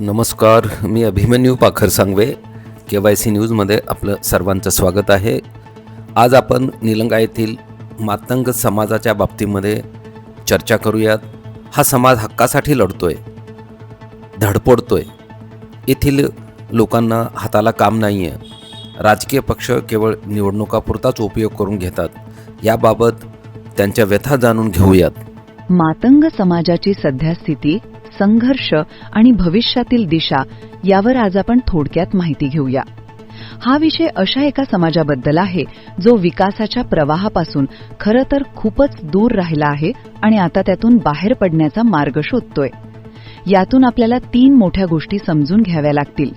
नमस्कार मी Abhimanyu Pakhar Sangve K Y C न्यूजमध्ये आपलं सर्वांचं स्वागत आहे. आज आपण निलंगा येथील मातंग समाजाच्या बाबतीमध्ये चर्चा करूयात. हा समाज हक्कासाठी लढतोय धडपडतोय. येथील लोकांना हाताला काम नाही आहे राजकीय पक्ष केवळ निवडणुकापुरताच उपयोग करून घेतात. याबाबत त्यांच्या व्यथा जाणून घेऊयात. मातंग समाजाची सध्या स्थिती संघर्ष आणि भविष्यातील दिशा यावर आज आपण थोडक्यात माहिती घेऊया. हा विषय अशा एका समाजाबद्दल आहे जो विकासाच्या प्रवाहापासून खरं तर खूपच दूर राहिला आहे आणि आता त्यातून बाहेर पडण्याचा मार्ग शोधतोय. यातून आपल्याला तीन मोठ्या गोष्टी समजून घ्याव्या लागतील.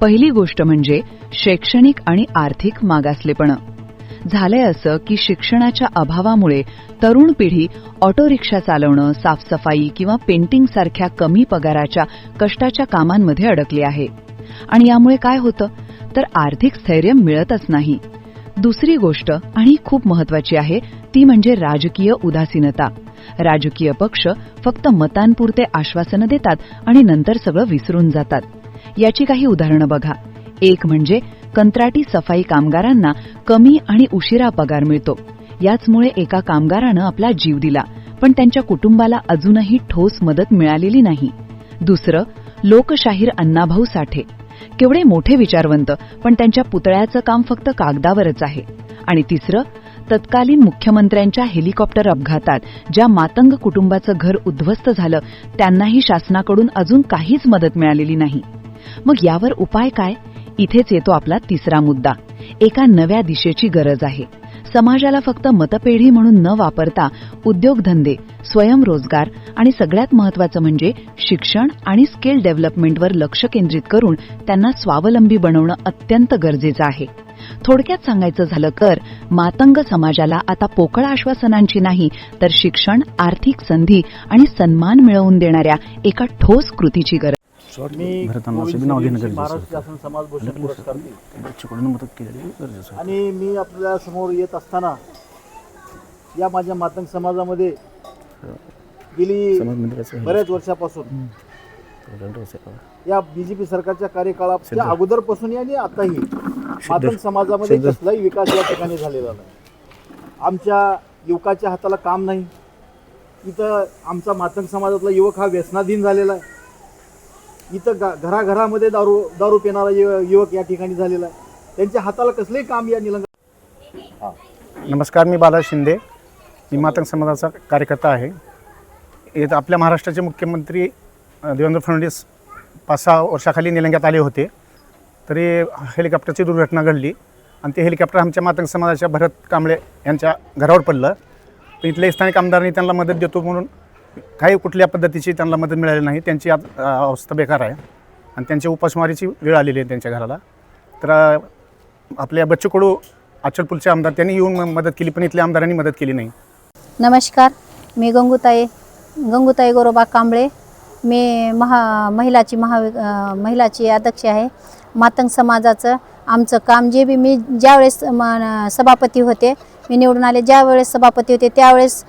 पहिली गोष्ट म्हणजे शैक्षणिक आणि आर्थिक मागासलेपणं. झालंय असं की शिक्षणाच्या अभावामुळे तरुण पिढी ऑटो रिक्षा चालवणं साफसफाई किंवा पेंटिंग सारख्या कमी पगाराच्या कष्टाच्या कामांमध्ये अडकली आहे. आणि यामुळे काय होतं? तर आर्थिक स्थैर्य मिळतच नाही. दुसरी गोष्ट आणि खूप महत्वाची आहे ती म्हणजे राजकीय उदासीनता. राजकीय पक्ष फक्त मतांपुरते आश्वासनं देतात आणि नंतर सगळं विसरून जातात. याची काही उदाहरणं बघा. एक म्हणजे कंत्राटी सफाई कामगारांना कमी आणि उशिरा पगार मिळतो. याचमुळे एका कामगारानं आपला जीव दिला पण त्यांच्या कुटुंबाला अजूनही ठोस मदत मिळालेली नाही. दुसरं लोकशाहीर अण्णाभाऊ साठे. केवढे मोठे विचारवंत पण त्यांच्या पुतळ्याचं काम फक्त कागदावरच आहे. आणि तिसरं तत्कालीन मुख्यमंत्र्यांच्या हेलिकॉप्टर अपघातात ज्या मातंग कुटुंबाचं घर उद्ध्वस्त झालं त्यांनाही शासनाकडून अजून काहीच मदत मिळालेली नाही. मग यावर उपाय काय? इथेच येतो आपला तिसरा मुद्दा. एका नव्या दिशेची गरज आहे. समाजाला फक्त मतपेढी म्हणून न वापरता उद्योगधंदे स्वयंरोजगार आणि सगळ्यात महत्वाचं म्हणजे शिक्षण आणि स्किल डेव्हलपमेंटवर लक्ष केंद्रित करून त्यांना स्वावलंबी बनवणं अत्यंत गरजेचं आहे. थोडक्यात सांगायचं झालं तर मातंग समाजाला आता पोकळ आश्वासनांची नाही तर शिक्षण आर्थिक संधी आणि सन्मान मिळवून देणाऱ्या एका ठोस कृतीची गरज मी भरताना गोविंद असं बी नाव घेणं सूर्यवंशी गरजेचं महाराष्ट्र शासन समाज भूषण पुरस्कार बच्चूकडून मदत केलेली गरजेचं आहे. आणि मी आपल्यासमोर येत असताना या माझ्या मातंग समाजामध्ये गेली समाज मंदिराचं हे बऱ्याच वर्षापासून. या बीजेपी सरकारच्या कार्यकाळाच्या अगोदरपासून आणि आताही मातंग समाजामध्ये. कसलाही विकास या ठिकाणी झालेला नाही आमच्या युवकाच्या हाताला काम नाही इथं आमचा मातंग समाजातला युवक हा व्यसनाधीन झालेला आहे इथं गा घराघरामध्ये दारू दारू पिणारा युवक या ठिकाणी झालेला आहे. त्यांच्या हाताला कसलंही काम या निलंगा नमस्कार मी बाला शिंदे. मी मातंग समाजाचा कार्यकर्ता आहे. येत आपल्या महाराष्ट्राचे मुख्यमंत्री देवेंद्र फडणवीस पाच सहा वर्षाखाली निलंग्यात आले होते. तरी हेलिकॉप्टरची दुर्घटना घडली आणि ते हेलिकॉप्टर आमच्या मातंग समाजाच्या भरत कांबळे यांच्या घरावर पडलं. पण इथले स्थानिक आमदारांनी त्यांना मदत देतो म्हणून काही कुठल्या पद्धतीची त्यांना मदत मिळाली नाही त्यांची आज अवस्था बेकार आहे. आणि त्यांच्या उपासमारीची वेळ आलेली आहे त्यांच्या घराला. तर आपल्या बच्चू कडू अचलपूरचे आमदार त्यांनी येऊन मदत केली पण इथल्या आमदारांनी मदत केली नाही. नमस्कार. मी गंगूताई गंगूताई गोरोबा कांबळे. मी महा महिलाची महा महिलाची अध्यक्ष आहे. मातंग समाजाचं आमचं काम जे बी मी ज्यावेळेस सभापती होते मी निवडून आले. ज्यावेळेस सभापती होते त्यावेळेस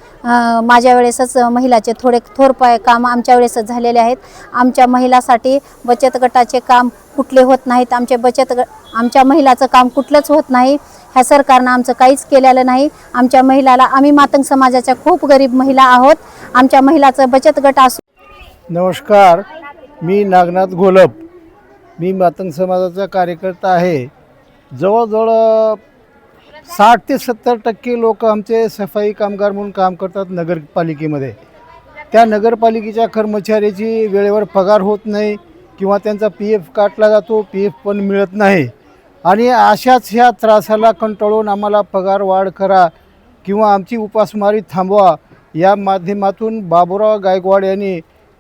माझ्या वेळेसच महिलाचे थोडे थोरपाय काम आमच्या वेळेसच झालेले आहेत. आमच्या महिलासाठी बचत गटाचे काम कुठले होत नाहीत. आमचे बचत ग आमच्या महिलाचं काम कुठलंच होत नाही. ह्या सरकारनं आमचं काहीच केलेलं नाही. आमच्या महिलाला आम्ही मातंग समाजाच्या खूप गरीब महिला आहोत. आमच्या महिलाचं बचत गट असू नमस्कार. मी नागनाथ घोलप. मी मातंग समाजाचा कार्यकर्ता आहे. जवळजवळ साठ ते सत्तर टक्के लोक आमचे सफाई कामगार म्हणून काम करतात नगरपालिकेमध्ये. त्या नगरपालिकेच्या कर्मचाऱ्याची वेळेवर पगार होत नाही किंवा त्यांचा पी एफ काटला जातो पी एफ पण मिळत नाही. आणि अशाच ह्या त्रासाला कंटाळून आम्हाला पगार वाढ करा किंवा आमची उपासमारी थांबवा या माध्यमातून बाबुराव गायकवाड यांनी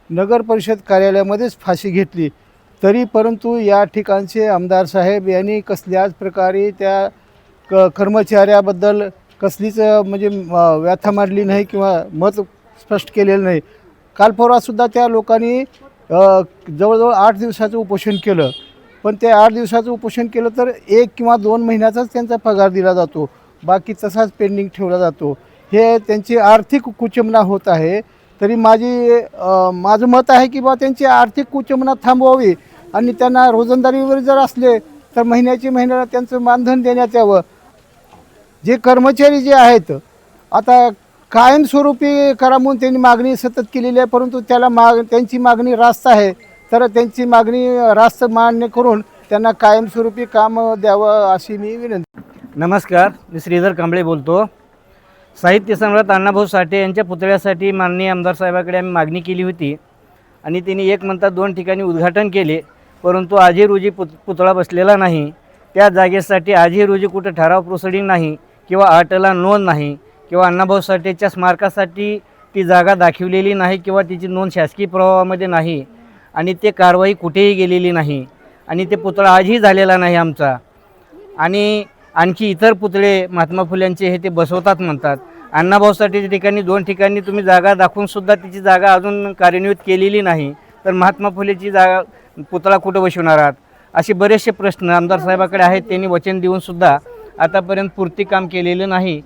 नगर परिषद कार्यालयामध्येच फाशी घेतली. तरी परंतु या ठिकाणचे आमदार साहेब यांनी कसल्याच प्रकारे त्या क कर्मचाऱ्याबद्दल कसलीच म्हणजे व्याथा मांडली नाही किंवा मत स्पष्ट केलेलं नाही. काल परवासुद्धा त्या लोकांनी जवळजवळ आठ दिवसाचं उपोषण केलं. पण ते आठ दिवसाचं उपोषण केलं तर एक किंवा दोन महिन्याचाच त्यांचा पगार दिला जातो. बाकी तसाच पेंडिंग ठेवला जातो. हे त्यांची आर्थिक कुचंबना होत आहे. तरी माझी माझं मत आहे की बा त्यांची आर्थिक कुचमना थांबवावी. आणि त्यांना रोजंदारीवर जर असले तर महिन्याची महिन्याला त्यांचं मानधन देण्यात यावं. जे कर्मचारी जे आहेत आता कायमस्वरूपी करा म्हणून त्यांनी मागणी सतत केलेली आहे परंतु त्याला माग त्यांची मागणी रास्त आहे. तर त्यांची मागणी रास्त मान्य करून त्यांना कायमस्वरूपी काम द्यावं अशी मी विनंती. नमस्कार मी श्रीधर कांबळे बोलतो. साहित्य सम्राट अण्णाभाऊ साठे यांच्या पुतळ्यासाठी माननीय आमदार साहेबाकडे आम्ही मागणी केली होती आणि त्यांनी एक म्हणतात दोन ठिकाणी उद्घाटन केले परंतु आजही रोजी पुत पुतळा बसलेला नाही. त्या जागेसाठी आजही रोजी कुठं ठराव प्रोसिडिंग नाही. किंवा अटला नोंद नाही किंवा अण्णाभाऊ साठेच्या स्मारकासाठी ती जागा दाखवलेली नाही किंवा तिची नोंद शासकीय प्रवाहामध्ये नाही आणि ते कारवाई कुठेही गेलेली नाही आणि ते पुतळा आजही झालेला नाही आमचा. आणि आणखी इतर पुतळे महात्मा फुल्यांचे हे ते बसवतात म्हणतात. अण्णाभाऊसाठीच्या ठिकाणी दोन ठिकाणी तुम्ही जागा दाखवूनसुद्धा तिची जागा अजून कार्यान्वित केलेली नाही. तर महात्मा फुलेची जागा पुतळा कुठं बसवणार आहात? असे बरेचसे प्रश्न आमदार साहेबाकडे आहेत त्यांनी वचन देऊनसुद्धा आतापर्यंत पूर्ती काम केलेलं नाही.